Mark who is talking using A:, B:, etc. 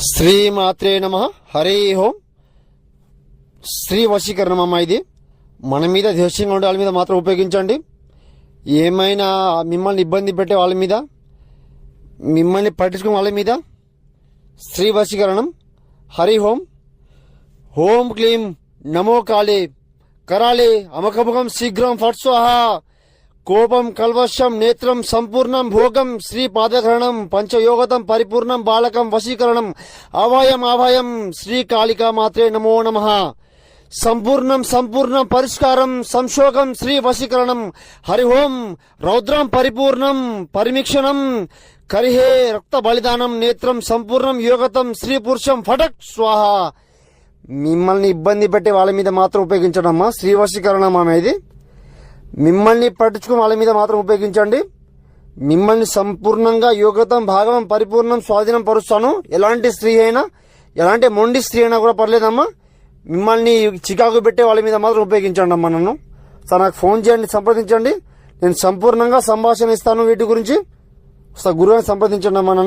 A: శ్రీమాత్రే నమ. హరే హోం శ్రీ వశీకరణం అమ్మ ఇది. మన మీద దేశంగా ఉండే వాళ్ళ మీద మాత్రం ఉపయోగించండి. ఏమైనా మిమ్మల్ని ఇబ్బంది పెట్టే వాళ్ళ మీద మిమ్మల్ని పట్టించుకునే వాళ్ళ మీద స్త్రీ వశీకరణం హరి హోం హోం క్లీం. నమో కాళే. కరాళే. అమకముఖం శీఘ్రం ఫట్ స్వాహ. కోపం కల్వశం నేత్రం సంపూర్ణం భోగం శ్రీ పాదగ్రహణం పంచయోగతం పరిపూర్ణం బాలకం వశీకరణం అభయం అభయం శ్రీ కాళికా మాత్రే నమో నమ. సంపూర్ణం సంపూర్ణం పరిష్కారం సంశోకం శ్రీ వశీకరణం హరి ఓం రౌద్రం పరిపూర్ణం పరిమిక్షణం కరిహే రక్త బలిదానం నేత్రం సంపూర్ణం యోగతం శ్రీ పురుషం ఫటక్ స్వాహ. మిమ్మల్ని ఇబ్బంది పెట్టే వాళ్ళ మీద మాత్రం ఉపయోగించడం అమ్మా శ్రీ వశీకరణం అనేది మిమ్మల్ని పట్టించుకుని వాళ్ళ మీద మాత్రం ఉపయోగించండి. మిమ్మల్ని సంపూర్ణంగా యోగతం భాగం పరిపూర్ణం స్వాధీనం పరుస్తాను. ఎలాంటి స్త్రీ అయినా ఎలాంటి మొండి స్త్రీ అయినా కూడా పర్లేదమ్మా. మిమ్మల్ని చికాకు పెట్టే వాళ్ళ మీద మాత్రం ఉపయోగించండి అమ్మా నన్ను. సార్ నాకు ఫోన్ చేయండి సంప్రదించండి. నేను సంపూర్ణంగా సంభాషణ ఇస్తాను వీటి గురించి. సార్ గురువుని సంప్రదించండి అమ్మా నన్ను.